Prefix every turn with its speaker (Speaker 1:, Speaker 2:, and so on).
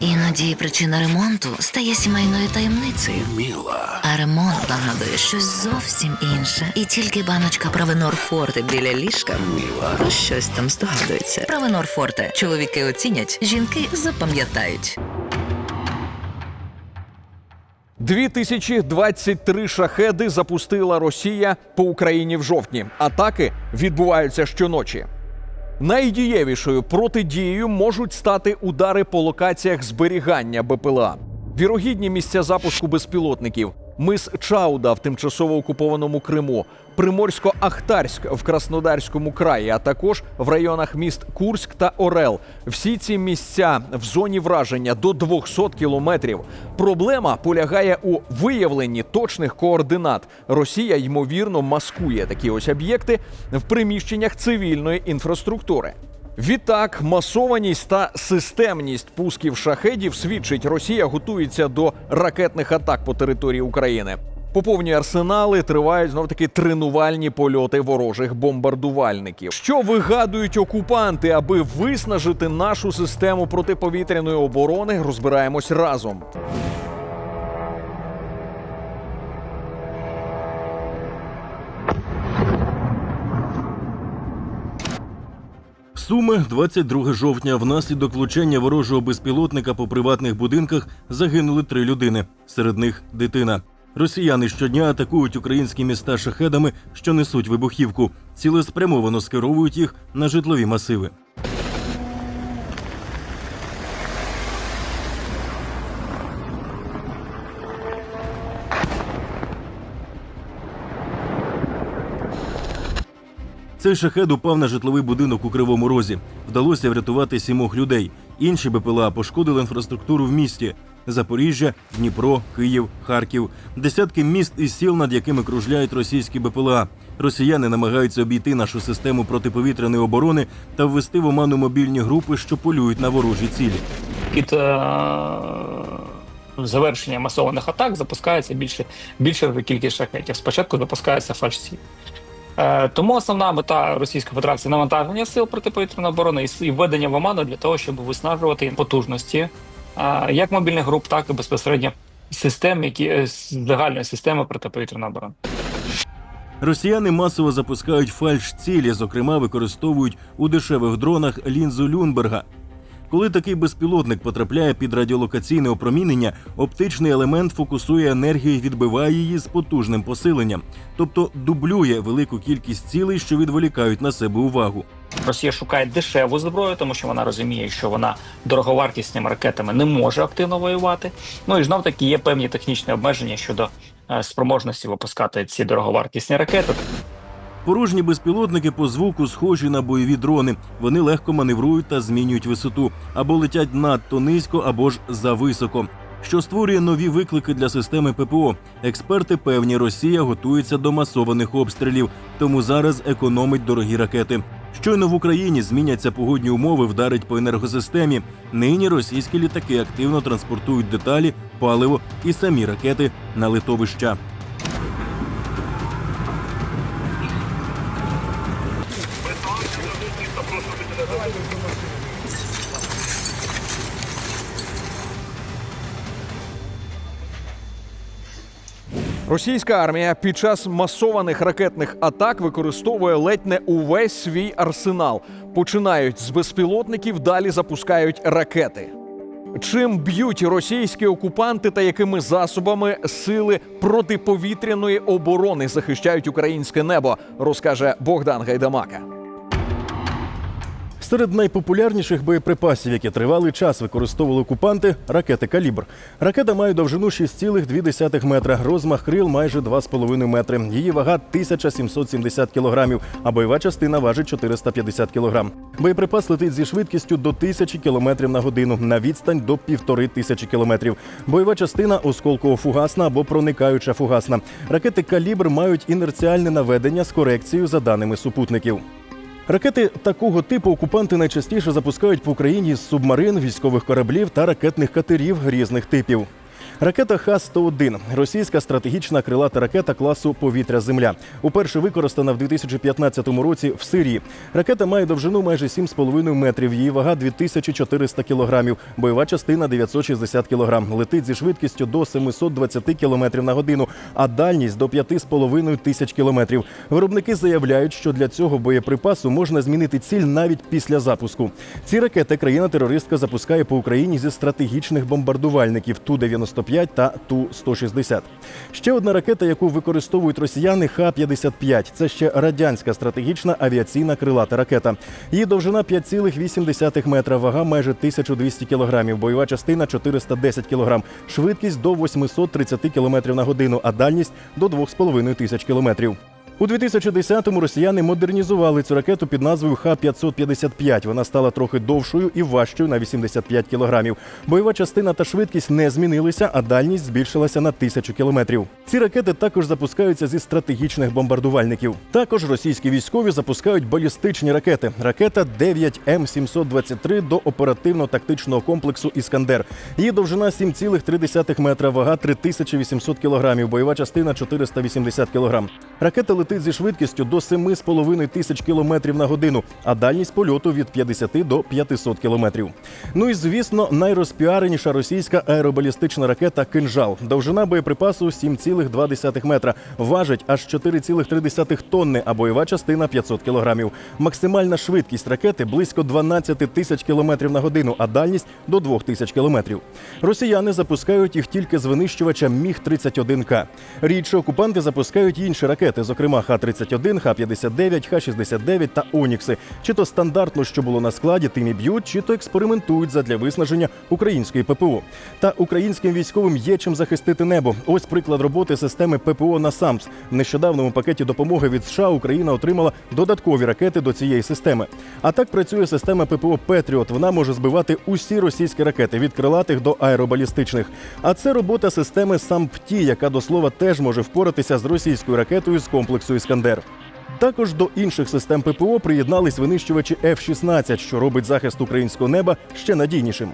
Speaker 1: Іноді причина ремонту стає сімейною таємницею.
Speaker 2: Міла.
Speaker 1: А ремонт нагадує щось зовсім інше. І тільки баночка Правенор Форте біля ліжка
Speaker 2: Міла.
Speaker 1: про щось там здогадується. Правенор Форте. Чоловіки оцінять, жінки запам'ятають.
Speaker 3: 2023 шахеди запустила Росія по Україні в жовтні. Атаки відбуваються щоночі. Найдієвішою протидією можуть стати удари по локаціях зберігання БПЛА. Вірогідні місця запуску безпілотників. Мис Чауда в тимчасово окупованому Криму, Приморсько-Ахтарськ в Краснодарському краї, а також в районах міст Курськ та Орел. Всі ці місця в зоні враження до 200 кілометрів. Проблема полягає у виявленні точних координат. Росія ймовірно маскує такі ось об'єкти в приміщеннях цивільної інфраструктури. Відтак, масованість та системність пусків шахедів свідчить, Росія готується до ракетних атак по території України. Поповнює арсенали, тривають знов таки тренувальні польоти ворожих бомбардувальників. Що вигадують окупанти, аби виснажити нашу систему протиповітряної оборони, розбираємось разом.
Speaker 4: Суми 22 жовтня. Внаслідок влучання ворожого безпілотника по приватних будинках загинули три людини. Серед них дитина. Росіяни щодня атакують українські міста шахедами, що несуть вибухівку. Цілеспрямовано скеровують їх на житлові масиви. Цей шахед упав на житловий будинок у Кривому Розі. Вдалося врятувати сімох людей. Інші БПЛА пошкодили інфраструктуру в місті: Запоріжжя, Дніпро, Київ, Харків, десятки міст і сіл, над якими кружляють російські БПЛА. Росіяни намагаються обійти нашу систему протиповітряної оборони та ввести в оману мобільні групи, що полюють на ворожі цілі.
Speaker 5: під е, завершення масованих атак запускається більше, більша кількість шахетів. Спочатку запускається фальшсі. Е, тому основна мета Російської Федерації навантаження сил протиповітряної оборони і введення в оману для того, щоб виснажувати потужності е, як мобільних груп, так і безпосередньо систем, які е, загальної системи протиповітряної оборони.
Speaker 4: Росіяни масово запускають фальш-цілі, зокрема використовують у дешевих дронах лінзу Люнберга. Коли такий безпілотник потрапляє під радіолокаційне опромінення, оптичний елемент фокусує енергію і відбиває її з потужним посиленням, тобто дублює велику кількість цілей, що відволікають на себе увагу.
Speaker 5: Росія шукає дешеву зброю, тому що вона розуміє, що вона дороговартісними ракетами не може активно воювати. Ну і знов таки є певні технічні обмеження щодо е, спроможності випускати ці дороговартісні ракети.
Speaker 4: Порожні безпілотники по звуку схожі на бойові дрони. Вони легко маневрують та змінюють висоту або летять надто низько, або ж зависоко. Що створює нові виклики для системи ППО. Експерти певні, Росія готується до масованих обстрілів, тому зараз економить дорогі ракети. Щойно в Україні зміняться погодні умови, вдарить по енергосистемі. Нині російські літаки активно транспортують деталі, паливо і самі ракети на литовища.
Speaker 3: Російська армія під час масованих ракетних атак використовує ледь не увесь свій арсенал. Починають з безпілотників, далі запускають ракети. Чим б'ють російські окупанти та якими засобами сили протиповітряної оборони захищають українське небо, розкаже Богдан Гайдамака.
Speaker 4: Серед найпопулярніших боєприпасів, які тривалий час використовували окупанти, ракети калібр. Ракета має довжину 6,2 метра, розмах крил майже 2,5 метри. Її вага 1770 кілограмів, а бойова частина важить 450 кілограм. Боєприпас летить зі швидкістю до 1000 кілометрів на годину на відстань до півтори тисячі кілометрів. Бойова частина осколково-фугасна або проникаюча фугасна. Ракети калібр мають інерціальне наведення з корекцією за даними супутників. Ракети такого типу окупанти найчастіше запускають по Україні з субмарин, військових кораблів та ракетних катерів різних типів. Ракета Х-101 – російська стратегічна крилата ракета класу повітря-земля. Уперше використана в 2015 році в Сирії. Ракета має довжину майже 7,5 метрів. Її вага 2400 кілограмів. Бойова частина 960 кілограм. Летить зі швидкістю до 720 кілометрів на годину, а дальність до 5,5 тисяч кілометрів. Виробники заявляють, що для цього боєприпасу можна змінити ціль навіть після запуску. Ці ракети країна-терористка запускає по Україні зі стратегічних бомбардувальників Ту-95 та Ту-160. Ще одна ракета, яку використовують росіяни, Х-55. Це ще радянська стратегічна авіаційна крилата ракета. Її довжина 5,8 метра, вага майже 1200 кілограмів, бойова частина 410 кілограм, швидкість до 830 кілометрів на годину, а дальність до 2,5 тисяч кілометрів. У 2010-му росіяни модернізували цю ракету під назвою Х-555. Вона стала трохи довшою і важчою на 85 кілограмів. Бойова частина та швидкість не змінилися, а дальність збільшилася на тисячу кілометрів. Ці ракети також запускаються зі стратегічних бомбардувальників. Також російські військові запускають балістичні ракети. Ракета 9М723 до оперативно-тактичного комплексу Іскандер. Її довжина 7,3 метра, вага 3800 кілограмів, бойова частина 480 кілограм. Ракета летить зі швидкістю до 7,5 тисяч кілометрів на годину, а дальність польоту від 50 до 500 кілометрів. Ну і звісно, найрозпіареніша російська аеробалістична ракета Кинжал. Довжина боєприпасу 7,2 метра, важить аж 4,3 тонни, а бойова частина 500 кілограмів. Максимальна швидкість ракети близько 12 тисяч кілометрів на годину, а дальність до 2 тисяч кілометрів. Росіяни запускають їх тільки з винищувача Міг 31 к Рідше окупанти запускають інші ракети, зокрема Х-31, Х-59, Х-69 та Онікси. Чи то стандартно, що було на складі, тим і б'ють, чи то експериментують задля виснаження української ППО. Та українським військовим є чим захистити небо. Ось приклад роботи системи ППО на САМС. В нещодавному пакеті допомоги від США Україна отримала додаткові ракети до цієї системи. А так працює система ППО Петріот. Вона може збивати усі російські ракети від крилатих до аеробалістичних. А це робота системи САМПТІ, яка до слова теж може впоратися з російською ракетою з комплексу Іскандер. Також до інших систем ППО приєднались винищувачі F-16, що робить захист українського неба ще надійнішим.